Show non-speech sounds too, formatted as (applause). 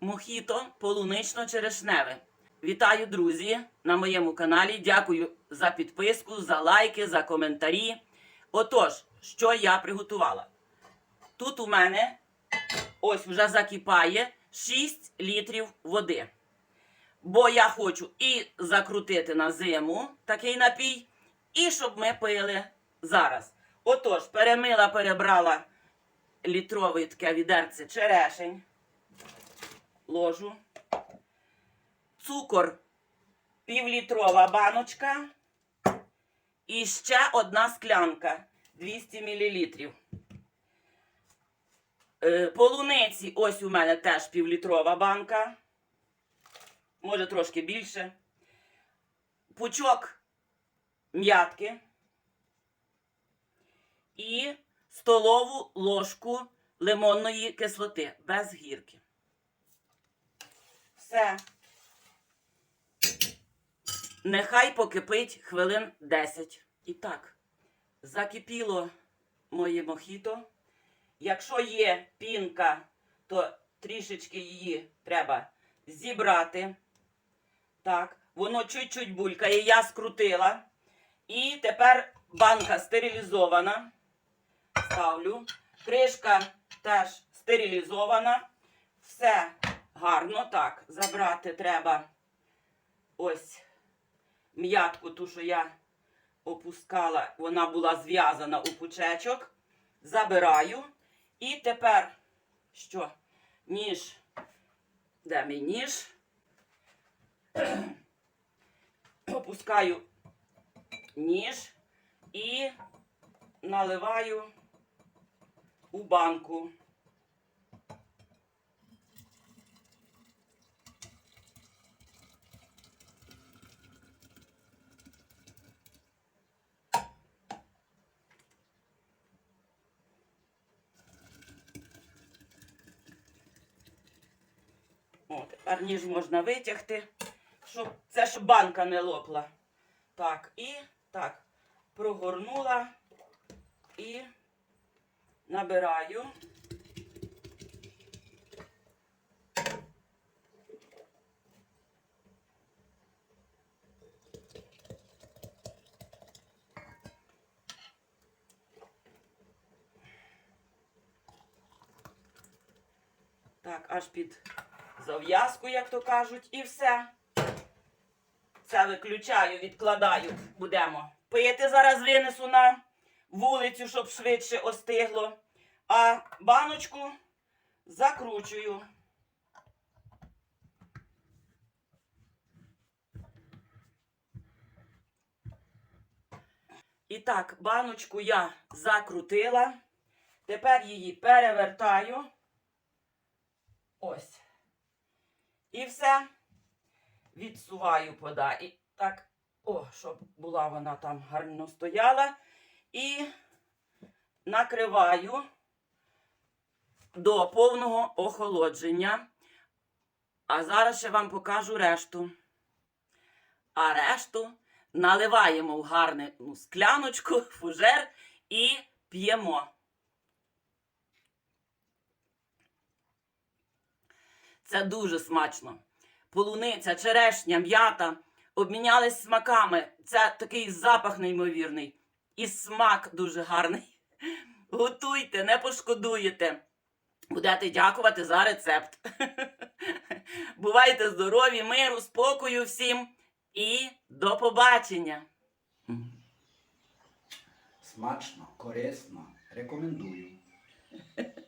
мохіто полунично-черешневе. Вітаю, друзі, на моєму каналі. Дякую за підписку, за лайки, за коментарі. Отож, що я приготувала? Тут у мене ось вже закипає 6 літрів води. Бо я хочу і закрутити на зиму такий напій, і щоб ми пили зараз. Отож, перемила, перебрала літрове таке відерце черешень, ложу, цукор півлітрова баночка і ще одна склянка 200 мл. Е, Полуниці, ось у мене теж півлітрова банка, може трошки більше. Пучок м'ятки і столову ложку лимонної кислоти без гірки. Все. Нехай покипить хвилин 10. І так, закипіло моє мохіто. Якщо є пінка, то трішечки її треба зібрати. Так, воно чуть-чуть булькає, я скрутила. І тепер банка стерилізована. Ставлю. Кришка теж стерилізована. Все гарно. Так, забрати треба ось м'ятку, ту, що я опускала, вона була зв'язана у пучечок. Забираю. І тепер що? Ніж. Де мій ніж? (clears throat) Опускаю ніж і наливаю у банку. О, тепер ніж можна витягти, щоб це щоб банка не лопла. Так, і так, прогорнула і набираю. Так, аж під зав'язку, як то кажуть, і все. Це виключаю, відкладаю. Будемо пити. Зараз винесу на вулицю, щоб швидше остигло. А баночку закручую. І так, баночку я закрутила. Тепер її перевертаю. Ось. І все. Відсуваю пода. І так, о, щоб була вона там гарно стояла. І накриваю до повного охолодження. А зараз ще вам покажу решту. А решту наливаємо в гарну скляночку, фужер і п'ємо. Це дуже смачно. Полуниця, черешня, м'ята обмінялись смаками. Це такий запах неймовірний. І смак дуже гарний. (laughs) Готуйте, не пошкодуєте. Будете дякувати за рецепт. (laughs) Бувайте здорові, миру, спокою всім і до побачення! Смачно, корисно, рекомендую. (laughs)